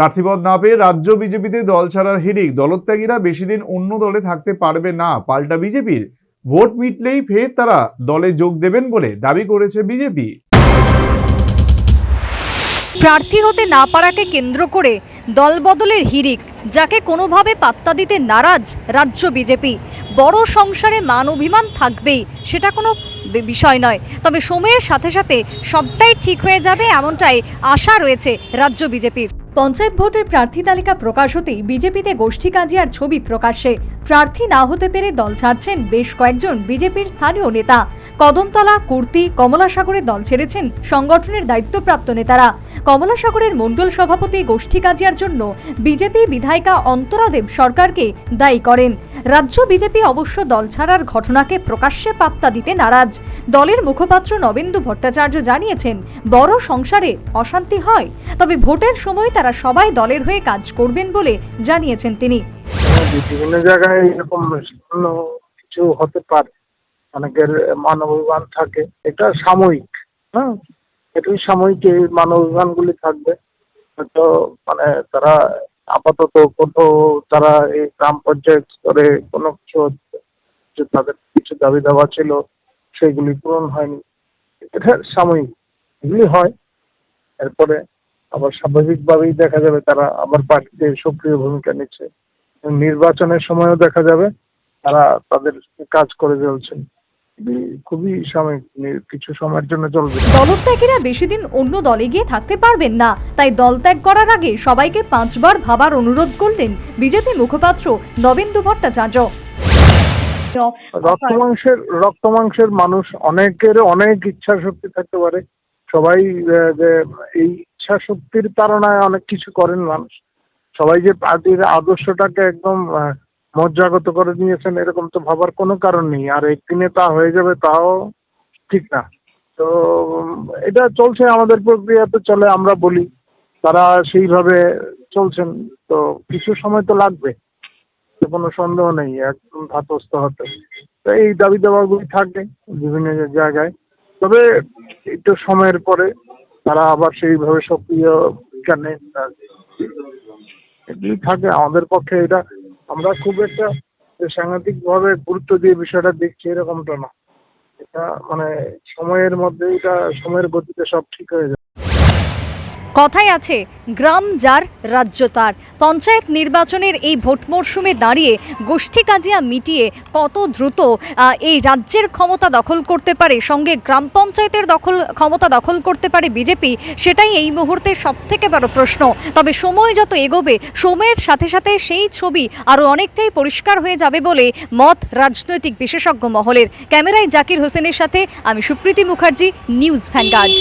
প্রার্থীপদ না পেয়ে রাজ্য বিজেপিতে দল ছাড়ার হিড়িক দলত্যাগীরা বেশি দিন অন্য দলে থাকতে পারবে না। পাল্টা বিজেপির ভোট মিটলেই ফের তারা দলে যোগ দেবেন বলে দাবি করেছে বিজেপি। প্রার্থী হতে না পারাকে কেন্দ্র করে দলবদলের হিরিক যাকে কোনোভাবে পাত্তা দিতে নারাজ রাজ্য বিজেপি। বড় সংসারে মান অভিমান থাকবেই, সেটা কোনো বিষয় নয়। তবে সময়ের সাথে সাথে সবটাই ঠিক হয়ে যাবে এমনটাই আশা রয়েছে রাজ্য বিজেপির। পঞ্চায়েত ভোটের প্রার্থী তালিকা প্রকাশ হতেই বিজেপিতে গোষ্ঠী কাজিয়ার ছবি প্রকাশ্যে। প্রার্থী না হতে পেরে দল ছাড়ছেন বেশ কয়েকজন বিজেপির স্থানীয় নেতা। কদমতলা, কুর্তি, কমলাসাগরে দল ছেড়েছেন সংগঠনের দায়িত্বপ্রাপ্ত নেতারা। কমলাসাগরের মণ্ডল সভাপতি গোষ্ঠী কাজিয়ার জন্য বিজেপি বিধায়িকা অন্তরা দেব সরকারকে দায়ী করেন। রাজ্য বিজেপি অবশ্য দল ছাড়ার ঘটনাকে প্রকাশ্যে পাত্তা দিতে নারাজ। দলের মুখপাত্র নবেন্দু ভট্টাচার্য জানিয়েছেন, বড় সংসারে অশান্তি হয়, তবে ভোটের সময় তারা সবাই দলের হয়ে কাজ করবেন বলে জানিয়েছেন তিনি। বিভিন্ন জায়গায় এরকম কিছু হতে পারে। অনেকের মানবাভিমান থাকে, এটা সাময়িক হ্যাঁ? এটাই সাময়িক এই মানবাভিমানগুলি থাকবে, হয়তো মানে তারা আপাতত কোথাও তারা এই গ্রাম পঞ্চায়েত স্তরে কোনো কিছু যে তাদের কিছু দাবি দাবা ছিল সেগুলি পূরণ হয়নি। এটা সাময়িক, এগুলি হয়। এরপরে আবার স্বাভাবিকভাবেই দেখা যাবে তারা আবার পার্টিতে সক্রিয় ভূমিকা নিচ্ছে। নির্বাচনের সময়ও দেখা যাবে, তারা তাদের কাজ করে চলছেন খুবই সাময়িক কিছু সময়ের জন্য চলবে। দলত্যাগীরা বেশি দিন অন্য দলে গিয়ে থাকতে পারবেন না। তাই দল ত্যাগ করার আগে সবাইকে পাঁচবার ভাবার অনুরোধ করলেন বিজেপি মুখপাত্র নবেন্দু ভট্টাচার্য। রক্ত মাংসের রক্ত মাংসের মানুষ অনেকের অনেক ইচ্ছা শক্তি থাকতে পারে। সবাই যে এই ইচ্ছা শক্তির তাড়নায় অনেক কিছু করেন মানুষ। সবাই যে পার্টির আদর্শটাকে একদম আহ, মজ্জাগত করে নিয়েছেন, এরকম তো ভাবার কোনো কারণ নেই। আর একদিনে তা হয়ে যাবে তাও ঠিক না। তো, এটা চলছে আমাদের প্রক্রিয়াতে, চলে আমরা বলি, তারা সেইভাবে চলছেন। তো কিছু সময় তো লাগবে কোনো সন্দেহ নেই, একদম ধাতস্থ হতে। তো এই দাবি দাবাগুলি থাকে বিভিন্ন জায়গায়। তবে একটু সময়ের পরে তারা আবার সেইভাবে সক্রিয় এগুলি থাকে, আমাদের পক্ষে এটা আমরা খুব একটা সাংঘাতিক ভাবে গুরুত্ব দিয়ে বিষয়টা দেখছি এরকমটা না। এটা মানে সময়ের মধ্যে, এটা সময়ের গতিতে সব ঠিক হয়ে যাবে। কথাই আছে, গ্রাম যার রাজ্য তার। পঞ্চায়েত নির্বাচনের এই ভোট মরশুমে দাঁড়িয়ে গোষ্ঠী কাজিয়া মিটিয়ে কত দ্রুত এই রাজ্যের ক্ষমতা দখল করতে পারে, সঙ্গে গ্রাম পঞ্চায়েতের দখল, ক্ষমতা দখল করতে পারে বিজেপি, সেটাই এই মুহূর্তে সব থেকে বড় প্রশ্ন। তবে সময় যত এগোবে, সময়ের সাথে সাথে সেই ছবি আরও অনেকটাই পরিষ্কার হয়ে যাবে বলে মত রাজনৈতিক বিশেষজ্ঞ মহলের। ক্যামেরায় জাকির হোসেনের সাথে আমি সুপ্রীতি মুখার্জি, নিউজ ভ্যানগার্ড।